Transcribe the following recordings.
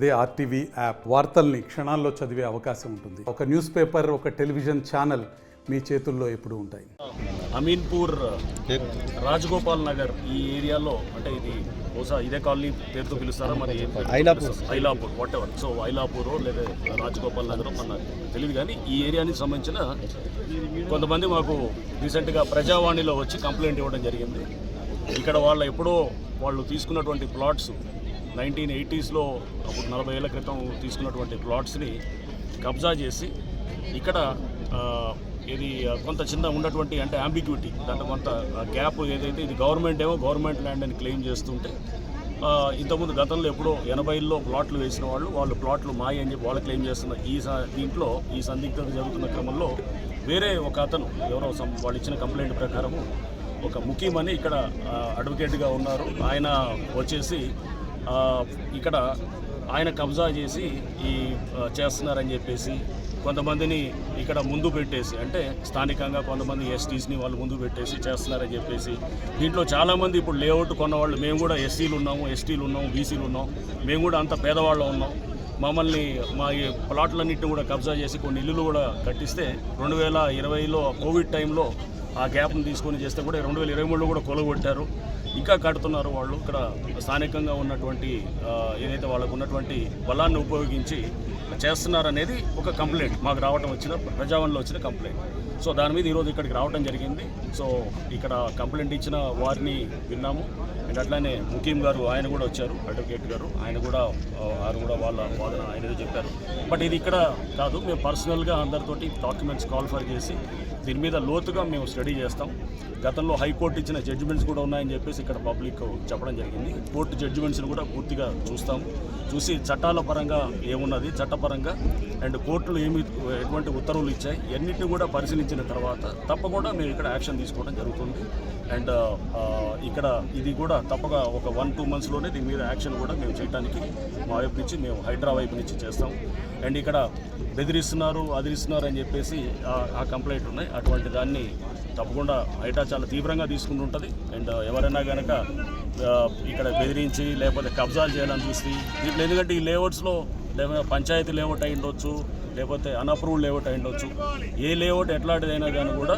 అదే RTV app వార్తల్ని క్షణాల్లో చదివే అవకాశం ఉంటుంది. ఒక న్యూస్ పేపర్ ఒక టెలివిజన్ ఛానల్ మీ చేతుల్లో ఎప్పుడూ ఉంటాయి. అమీన్పూర్ రాజగోపాల్ నగర్ ఈ ఏరియాలో అంటే ఇది బహుశా ఇదే కాలనీ పేరుతో పిలుస్తారా? మరి Ailapur. Ailapur whatever so Ailapur లేదా రాజగోపాల్ నగర్ మన తెలియదు కానీ ఈ ఏరియానికి సంబంధించిన కొంతమంది మాకు రీసెంట్గా ప్రజావాణిలో వచ్చి కంప్లైంట్ ఇవ్వడం జరిగింది. ఇక్కడ వాళ్ళ ఎప్పుడో వాళ్ళు తీసుకున్నటువంటి ప్లాట్స్ నైన్టీన్ ఎయిటీస్లో అప్పుడు నలభై ఏళ్ళ క్రితం తీసుకున్నటువంటి ప్లాట్స్ని కబ్జా చేసి ఇక్కడ ఇది కొంత చిన్న ఉన్నటువంటి అంటే అంబిగ్యూటీ దాంట్లో కొంత గ్యాప్ ఏదైతే ఇది గవర్నమెంట్ ఏమో గవర్నమెంట్ ల్యాండ్ అని క్లెయిమ్ చేస్తుంటే ఇంతకుముందు గతంలో ఎప్పుడో ఎనభైలో ప్లాట్లు వేసిన వాళ్ళు వాళ్ళు ప్లాట్లు మాయ అని చెప్పి వాళ్ళు క్లెయిమ్ చేస్తున్న ఈ స- దీంట్లో ఈ సందిగ్ధత జరుగుతున్న క్రమంలో వేరే ఒక అతను ఎవరో వాళ్ళు ఇచ్చిన కంప్లైంట్ ప్రకారము ఒక ముఖ్యమని ఇక్కడ అడ్వకేట్గా ఉన్నారు. ఆయన వచ్చేసి ఇక్కడ ఆయన కబ్జా చేసి ఈ చేస్తున్నారని చెప్పేసి కొంతమందిని ఇక్కడ ముందు పెట్టేసి అంటే స్థానికంగా కొంతమంది ఎస్టీస్ని వాళ్ళు ముందు పెట్టేసి చేస్తున్నారని చెప్పేసి దీంట్లో చాలామంది ఇప్పుడు లేఅవుట్ కొన్నవాళ్ళు మేము కూడా ఎస్సీలు ఉన్నాము ఎస్టీలు ఉన్నాము బీసీలు ఉన్నాం మేము కూడా అంత పేదవాళ్ళు ఉన్నాం. మమ్మల్ని మా ఈ ప్లాట్లన్నింటిని కూడా కబ్జా చేసి కొన్ని ఇల్లులు కూడా కట్టిస్తే రెండు వేల ఇరవైలో కోవిడ్ టైంలో ఆ గ్యాప్ను తీసుకొని చేస్తే కూడా రెండు వేల ఇరవై మూడులో కూడా కొలగొట్టారు. ఇంకా కడుతున్నారు వాళ్ళు. ఇక్కడ స్థానికంగా ఉన్నటువంటి ఏదైతే వాళ్ళకు ఉన్నటువంటి బలాన్ని ఉపయోగించి చేస్తున్నారనేది ఒక కంప్లైంట్. మాకు రావడం వచ్చిన ప్రజావన్లో వచ్చిన కంప్లైంట్. సో దాని మీద ఈరోజు ఇక్కడికి రావడం జరిగింది. సో ఇక్కడ కంప్లైంట్ ఇచ్చిన వారిని విన్నాము. అండ్ అట్లానే ముఖీం గారు ఆయన కూడా వచ్చారు అడ్వకేట్ గారు. ఆయన కూడా వారు కూడా వాళ్ళ వాదన ఆయన చెప్పారు. బట్ ఇది ఇక్కడ కాదు. మేము పర్సనల్గా అందరితోటి డాక్యుమెంట్స్ కాల్ఫర్ చేసి దీని మీద లోతుగా మేము స్టడీ చేస్తాం. గతంలో హైకోర్టు ఇచ్చిన జడ్జిమెంట్స్ కూడా ఉన్నాయని చెప్పేసి ఇక్కడ పబ్లిక్ చెప్పడం జరిగింది. కోర్టు జడ్జిమెంట్స్ని కూడా పూర్తిగా చూస్తాం. చూసి చట్టాల పరంగా ఏమున్నది చట్టపరంగా అండ్ కోర్టులు ఏమి ఎటువంటి ఉత్తర్వులు ఇచ్చాయి ఎన్నిటిని కూడా పరిశీలించిన తర్వాత తప్పకుండా మేము ఇక్కడ యాక్షన్ తీసుకోవడం జరుగుతుంది. అండ్ ఇక్కడ ఇది కూడా తప్పగా ఒక వన్ టూ మంత్స్లోనే దీని మీద యాక్షన్ కూడా మేము చేయడానికి మా వైపు నుంచి మేము హైడ్రా వైపు నుంచి చేస్తాం. అండ్ ఇక్కడ బెదిరిస్తున్నారు అదిరిస్తున్నారు అని చెప్పేసి ఆ కంప్లైంట్ ఉన్నాయి. అటువంటి దాన్ని తప్పకుండా బయట చాలా తీవ్రంగా తీసుకుంటుంటుంది అండ్ ఎవరైనా కనుక ఇక్కడ బెదిరించి లేకపోతే కబ్జాలు చేయాలని చూసి దీంట్లో ఎందుకంటే ఈ లేఅవుట్స్లో లేకపోతే పంచాయతీ లేఅవుట్ అయి ఉండొచ్చు లేకపోతే అన్అప్రూవ్డ్ లేఅవుట్ అయి ఉండొచ్చు. ఏ లేఅవుట్ ఎట్లాంటిదైనా కానీ కూడా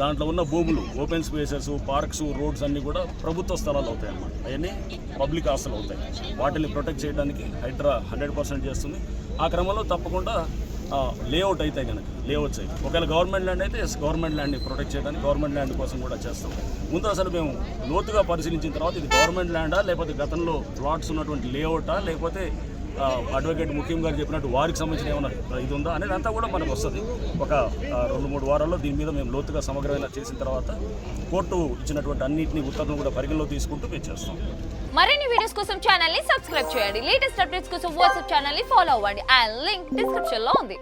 దాంట్లో ఉన్న భూములు ఓపెన్ స్పేసెస్ పార్క్స్ రోడ్స్ అన్నీ కూడా ప్రభుత్వ స్థలాలు అవుతాయి అన్నమాట అవన్నీ పబ్లిక్ ఆస్తులు అవుతాయి. వాటిని ప్రొటెక్ట్ చేయడానికి హైడ్రా హండ్రెడ్ పర్సెంట్ చేస్తుంది. ఆ క్రమంలో తప్పకుండా లేఅవుట్ అయితే కనుక లేఅవుట్స్ అయితే ఒకవేళ గవర్నమెంట్ ల్యాండ్ అయితే గవర్నమెంట్ ల్యాండ్ని ప్రొటెక్ట్ చేయడానికి గవర్నమెంట్ ల్యాండ్ కోసం కూడా చేస్తాం. ముందు అసలు మేము లోతుగా పరిశీలించిన తర్వాత ఇది గవర్నమెంట్ ల్యాండా లేకపోతే గతంలో ప్లాట్స్ ఉన్నటువంటి లేఅవుటా లేకపోతే అడ్వకేట్ ముఖ్యం గారు చెప్పినట్టు వారికి సంబంధించిన ఏమైనా ఇది ఉందా అనేది అంతా కూడా మనకు వస్తుంది. ఒక రెండు మూడు వారాల్లో దీని మీద మేము లోతుగా సమగ్రమైన చేసిన తర్వాత కోర్టు ఇచ్చినటువంటి అన్నింటినీ ఉత్తర్వులు కూడా పరిగణలో తీసుకుంటూ మేము చేస్తాం. మరిన్ని వీడియోస్ కోసం ఛానల్ని సబ్స్క్రైబ్ చేయండి. లేటెస్ట్ అప్డేట్స్ కోసం వాట్సాప్ ఛానల్ని ఫాలో అవ్వండి. అండ్ లింక్ డిస్క్రిప్షన్లో ఉంది.